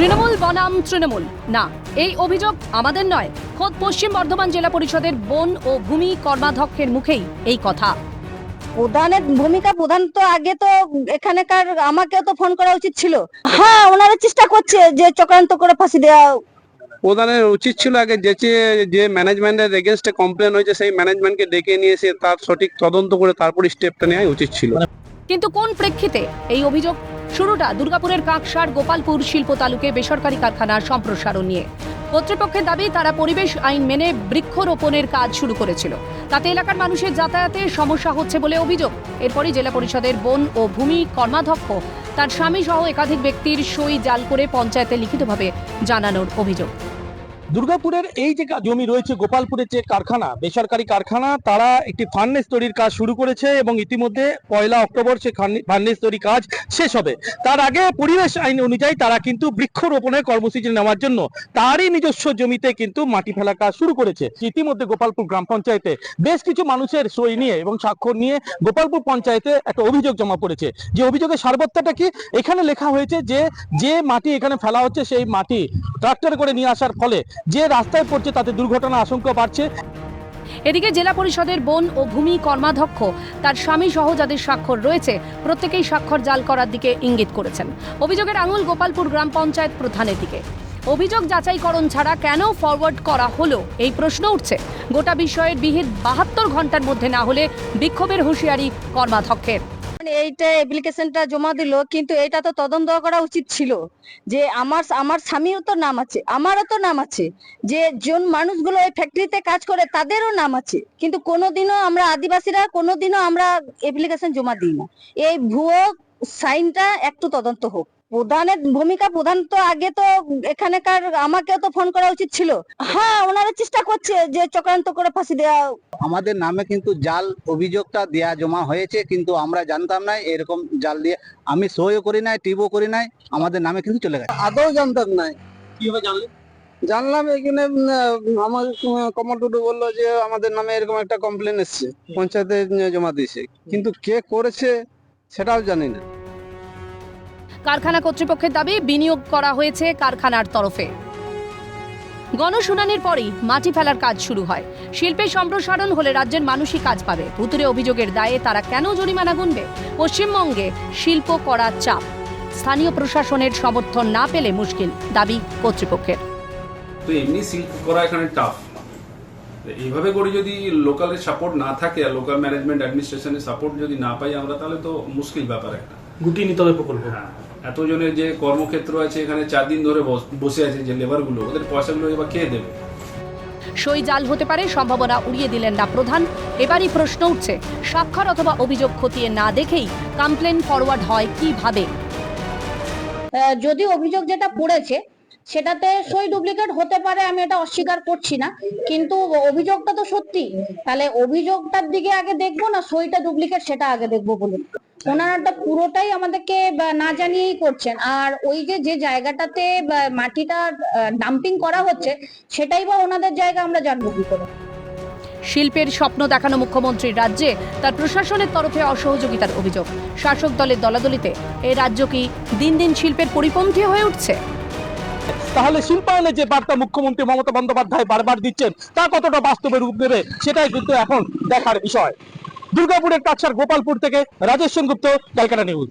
তৃণমূল বনাম তৃণমূল। না এই অভিযোগ আমাদের নয়। খোদ পশ্চিম বর্ধমান জেলা পরিষদের বন ও ভূমি কর্মাধ্যক্ষের মুখেই এই কথা। প্রধানের ভূমিকা প্রধান তো আগে তো এখানেকার আমাকেও তো ফোন করা উচিত ছিল। হ্যাঁ ওনারা চেষ্টা করছে যে চক্রান্ত করে ফাঁসি দেওয়া। প্রধানের উচিত ছিল আগে যে যে- যে ম্যানেজমেন্টের এগেনস্টে কমপ্লেন হয়েছে সেই ম্যানেজমেন্টকে ডেকে নিয়ে এসে তার সঠিক তদন্ত করে তারপর স্টেপটা নেওয়া উচিত ছিল। কিন্তু কোন প্রেক্ষিতে এই অভিযোগ শুরুটা দুর্গাপুরের কাকসার গোপালপুর শিল্প তালুকে বেসরকারি কারখানার সম্প্রসারণ নিয়ে। কর্তৃপক্ষের দাবি, তারা পরিবেশ আইন মেনে বৃক্ষরোপণের কাজ শুরু করেছিল। তাতে এলাকার মানুষের যাতায়াতে সমস্যা হচ্ছে বলে অভিযোগ। এরপরই জেলা পরিষদের বন ও ভূমি কর্মাধ্যক্ষ, তার স্বামী সহ একাধিক ব্যক্তির সই জাল করে পঞ্চায়েতে লিখিতভাবে জানানোর অভিযোগ। দুর্গাপুরের এই যে জমি রয়েছে, গোপালপুরের যে কারখানা, বেসরকারি কারখানা, তারা একটি ফার্নেস তৈরির কাজ শুরু করেছে এবং ইতিমধ্যে পয়লা অক্টোবর সে ফার্নেস তৈরি কাজ শেষ হবে। তার আগে পরিবেশ আইন অনুযায়ী তারা কিন্তু বৃক্ষরোপণের কর্মসূচি নেওয়ার জন্য তারই নিজস্ব জমিতে কিন্তু মাটি ফেলা কাজ শুরু করেছে। ইতিমধ্যে গোপালপুর গ্রাম পঞ্চায়েতে বেশ কিছু মানুষের সই নিয়ে এবং স্বাক্ষর নিয়ে গোপালপুর পঞ্চায়েতে একটা অভিযোগ জমা পড়েছে। যে অভিযোগের সারবত্তাটা কি? এখানে লেখা হয়েছে যে যে মাটি এখানে ফেলা হচ্ছে, সেই মাটি ট্রাক্টর করে নিয়ে আসার ফলে যে রাস্তায় পড়ছে তাতে দুর্ঘটনা আশঙ্কা বাড়ছে। এদিকে জেলা পরিষদের বন ও ভূমি কর্মাধ্যক্ষ, তার স্বামী সহ যাদের স্বাক্ষর রয়েছে, প্রত্যেকেই স্বাক্ষর জাল করার দিকে ইঙ্গিত করেছেন। অভিযোগের আঙুল গোপালপুর গ্রাম পঞ্চায়েত প্রধানের দিকে। অভিযোগ যাচাইকরণ ছাড়া কেন ফরওয়ার্ড করা হলো, এই প্রশ্ন উঠছে। গোটা বিষয়ের বিহিত বাহাত্তর ঘণ্টার মধ্যে না হলে বিক্ষোভের হুঁশিয়ারি কর্মাধ্যক্ষের। এইটা অ্যাপ্লিকেশনটা জমা দিল, কিন্তু এটা তো তদন্ত করা উচিত ছিল যে আমার আমার স্বামীও তো নাম আছে, আমারও তো নাম আছে, যে জন মানুষগুলো এই ফ্যাক্টরিতে কাজ করে তাদেরও নাম আছে, কিন্তু কোনোদিনও আমরা আদিবাসীরা কোনোদিনও আমরা অ্যাপ্লিকেশন জমা দিই না। এই ভুয়ো সাইনটা একটু তদন্ত হোক। প্রধানের ভূমিকা প্রধান তো আগে তো এখানেকার আমাকেও তো ফোন করা উচিত ছিল। হ্যাঁ ওনারা চেষ্টা করছে যে চক্রান্ত করে ফাঁসি দেওয়া আমাদের নামে কিন্তু জাল অভিযোগটা দেয়া জমা হয়েছে কিন্তু আমরা জানতাম না এরকম জাল দিয়ে। আমি সইও করি নাই টিপও করি নাই আমাদের নামে কিন্তু চলে গেছে। আদৌ জানতাম না কীভাবে জানলেন জানলাম এখানে আমার টুডু বলল যে আমাদের নামে এরকম একটা কমপ্লেন এসছে পঞ্চায়েতে জমা দিয়েছে। কিন্তু কে করেছে সেটাও জানি না। কারখানা কর্তৃপক্ষের দাবি বিনিয়োগ করা হয়েছে কারখানার তরফে। গণশুনানির পরেই মাটি ফেলার কাজ শুরু হয়। শিল্পের সম্প্রসারণ হলে রাজ্যের মানুষই কাজ পাবে। ভুতুরে অভিযোগের দায়ে তারা কেন জরিমানা গুনবে? পশ্চিমবঙ্গে শিল্প করার চাপ। স্থানীয় প্রশাসনের সমর্থন না পেলে মুশকিল দাবি কর্তৃপক্ষের। তো এমনি সিল্ক করা এখানে টাফ এইভাবে করে যদি লোকালের সাপোর্ট না থাকে আর লোকাল ম্যানেজমেন্ট অ্যাডমিনিস্ট্রেশনের সাপোর্ট যদি না পাই আমরা তাহলে তো মুশকিল ব্যাপার একটা। গুটি নিতে হবে প্রকল্প। হ্যাঁ। এতজনের যে কর্মক্ষেত্র আছে এখানে চার দিন ধরে বসে আছে যে লেবারগুলো ওদের পয়সাগুলো এবার কে দেবে? সই জাল হতে পারে সম্ভাবনা উড়িয়ে দিলেন না প্রধান। এবারই প্রশ্ন উঠছে স্বাক্ষর অথবা অভিযোগ খতিয়ে না দেখেই কমপ্লেন ফরওয়ার্ড হয় কীভাবে? আহ, যদি অভিযোগ যেটা পড়েছে সেটাতে সই ডুপ্লিকেট হতে পারে, আমি এটা অস্বীকার করছি না। কিন্তু অভিযোগটা তো সত্যি। তাহলে অভিযোগটার দিকে আগে দেখব না সইটা ডুপ্লিকেট সেটা আগে দেখব বলুন? ওনারা পুরোটাই আমাদেরকে না জানিয়েই করছেন। আর ওই যে যে জায়গাটাতে মাটিটা ডাম্পিং করা হচ্ছে, সেটাই বা ওনাদের জায়গা আমরা জানব কি করে? শিল্পের স্বপ্ন দেখানো মুখ্যমন্ত্রীর রাজ্যে তার প্রশাসনের তরফে অসহযোগিতার অভিযোগ। শাসক দলের দলাদলিতে এই রাজ্য কি দিন দিন শিল্পের পরিপন্থী হয়ে উঠছে? তাহলে শিল্পায়নের যে বার্তা মুখ্যমন্ত্রী মমতা বন্দ্যোপাধ্যায় বারবার দিচ্ছেন, তা কতটা বাস্তবে রূপ দেবে সেটাই কিন্তু এখন দেখার বিষয়। দুর্গাপুরের কাছার গোপালপুর থেকে রাজেশ সেনগুপ্ত, ক্যালকাটা নিউজ।